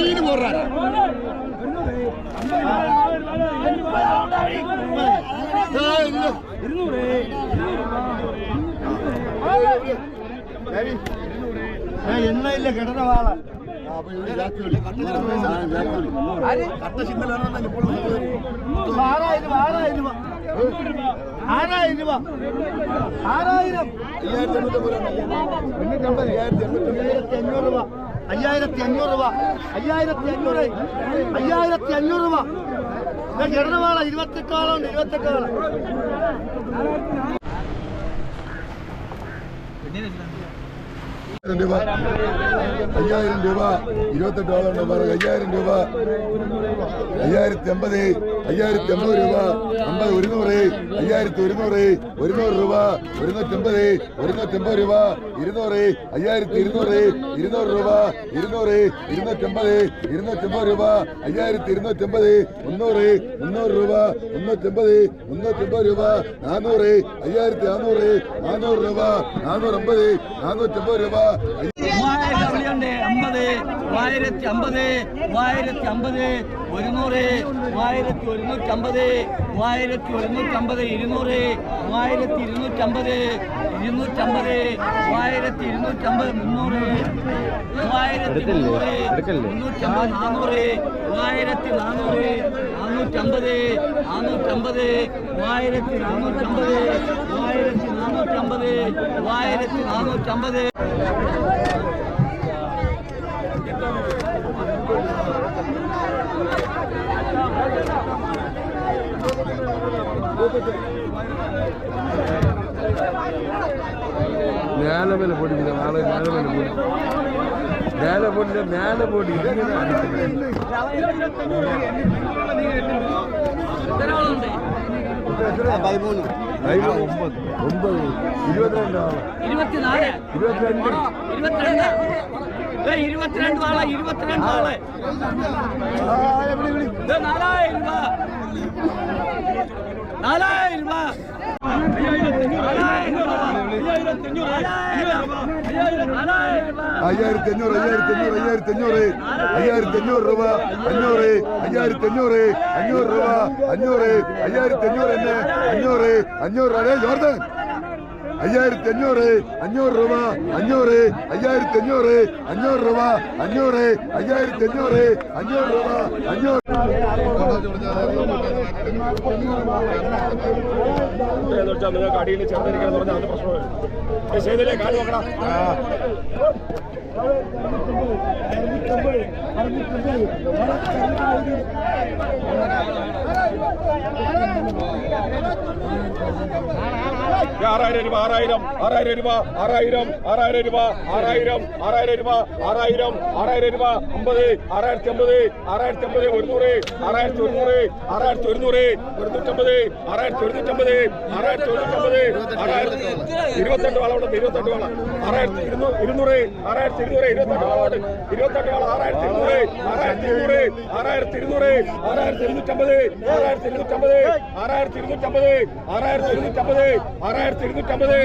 திடீர்னு போடுறாரு என்ன இல்ல கிடந்த வாழை ആറായിരം ആറായിരം രൂപ ആറായിരം രൂപ ആറായിരം അയ്യായിരത്തി അഞ്ഞൂറ് രൂപ അയ്യായിരത്തി അഞ്ഞൂറ് രൂപ. അയ്യായിരത്തി അഞ്ഞൂറ് അയ്യായിരത്തി അഞ്ഞൂറ് രൂപ കിടന്നവാള ഇരുപത്തെട്ടോളം ഇരുപത്തെട്ടോളം. ആയിരം രൂപ. അയ്യായിരം രൂപ. ഇരുപത്തെട്ട് ആളുണ്ട് അയ്യായിരം രൂപ. അയ്യായിരത്തി അമ്പത് അയ്യായിരത്തി അമ്പത് രൂപ. അമ്പത് ഒരുന്നൂറ്. അയ്യായിരത്തി ഒരുന്നൂറ്. ഒരുന്നൂറ് രൂപ. ഒരുന്നൂറ്റമ്പത്. ഒരുന്നൂറ്റമ്പത് രൂപ. ഇരുന്നൂറ്. അയ്യായിരത്തി ഇരുന്നൂറ്. ഇരുന്നൂറ് രൂപ. ഇരുന്നൂറ്. ഇരുന്നൂറ്റമ്പത്. ഇരുന്നൂറ്റമ്പത് രൂപ. അയ്യായിരത്തി ഇരുന്നൂറ്റമ്പത്. മുന്നൂറ്. മുന്നൂറ് രൂപ. മുന്നൂറ്റമ്പത്. മുന്നൂറ്റമ്പത് രൂപ. നാനൂറ്. അയ്യായിരത്തി നാനൂറ്. നാനൂറ് രൂപ. നാനൂറമ്പത്. നാനൂറ്റമ്പത് രൂപ. മൂവായിരത്തി അമ്പത് മൂവായിരത്തി അമ്പത് മൂവായിരത്തി അമ്പത് ഒരുന്നൂറ് മൂവായിരത്തി ഒരുന്നൂറ്റമ്പത് മൂവായിരത്തി ഒരുന്നൂറ്റമ്പത് ഇരുന്നൂറ് മൂവായിരത്തി ഇരുന്നൂറ്റമ്പത് ഇരുന്നൂറ്റമ്പത് മൂവായിരത്തി ഇരുന്നൂറ്റമ്പത് മുന്നൂറ് മൂവായിരത്തി മുന്നൂറ് അമ്പത് നാനൂറ് മൂവായിരത്തി നാനൂറ് നാനൂറ്റമ്പത് നാനൂറ്റമ്പത് മൂവായിരത്തി നാനൂറ്റമ്പത് മൂവായിരത്തി നാനൂറ്റമ്പത് മൂവായിരത്തി നാനൂറ്റമ്പത് மேலே மேலே போட்டுக்கிற வாழை மேலே மேலே போட்டு மேலே போட்டு மேலே போட்டு இங்கே அடிக்கிறேன் പതിമൂന്ന് ஒன்பது ஒன்பது இருபத்தி ரெண்டு ஆகும் ഇരുപത്തിനാല് இருபத்தி ரெண்டு ഇരുപത്തിരണ്ട് ഏയ് ഇരുപത്തിരണ്ട് വാള ഇരുപത്തിരണ്ട് വാള് ഇത് നാലായിരം രൂപ നാലായിരം രൂപ. അയ്യായിരത്തി അഞ്ഞൂറ് അയ്യായിരത്തി അഞ്ഞൂറ് അയ്യായിരത്തി അഞ്ഞൂറ്. അയ്യായിരത്തി അഞ്ഞൂറ് രൂപ അഞ്ഞൂറ് അയ്യായിരത്തി അഞ്ഞൂറ് അഞ്ഞൂറ് രൂപ അഞ്ഞൂറ് അയ്യായിരത്തി അഞ്ഞൂറ് അഞ്ഞൂറ് അഞ്ഞൂറ് അടേ ജോർദൻ. അയ്യായിരത്തി അഞ്ഞൂറ് അഞ്ഞൂറ് രൂപ അഞ്ഞൂറ് അയ്യായിരത്തി അഞ്ഞൂറ് അഞ്ഞൂറ് രൂപ അഞ്ഞൂറ് അയ്യായിരത്തി അഞ്ഞൂറ് അഞ്ഞൂറ്. രൂപ അഞ്ഞൂറ് നിങ്ങൾക്ക് അടിയിൽ ആറായിരം രൂപ ആറായിരം ആറായിരം രൂപ ആറായിരം ആറായിരം രൂപ ആറായിരം ആറായിരം രൂപ ആറായിരം ആറായിരം രൂപ അമ്പത് ആറായിരത്തി അമ്പത് ആറായിരത്തി അമ്പത് ഒരുന്നൂറ് ആറായിരത്തി ഒരുന്നൂറ് ആറായിരത്തി ഒരുന്നൂറ് ഒരുന്നൂറ്റമ്പത് ആറായിരത്തി ഒരുന്നൂറ്റമ്പത് ആറായിരത്തി ഒരുന്നൂറ്റമ്പത് ആറായിരത്തി ഇരുപത്തെട്ട് വളമുണ്ട് ഇരുപത്തെട്ട് വള. ആറായിരത്തി ഇരുന്നൂറ് ആറായിരത്തി ഇരുന്നൂറ് ഇരുപത്തെട്ട് വളമുണ്ട്. ഇരുപത്തെട്ട് വള ആറായിരത്തി ഇരുന്നൂറ് ആറായിരത്തി ഇരുന്നൂറ് ആറായിരത്തി ഇരുന്നൂറ് ആറായിരത്തി ഇരുന്നൂറ്റമ്പത് ആറായിരത്തി ഇരുന്നൂറ്റമ്പത് ആറായിരത്തി ഇരുന്നൂറ്റമ്പത് ആറായിരത്തി ഇരുന്നൂറ്റമ്പത് ആറായിരത്തി ഇരുന്നൂറ്റമ്പത്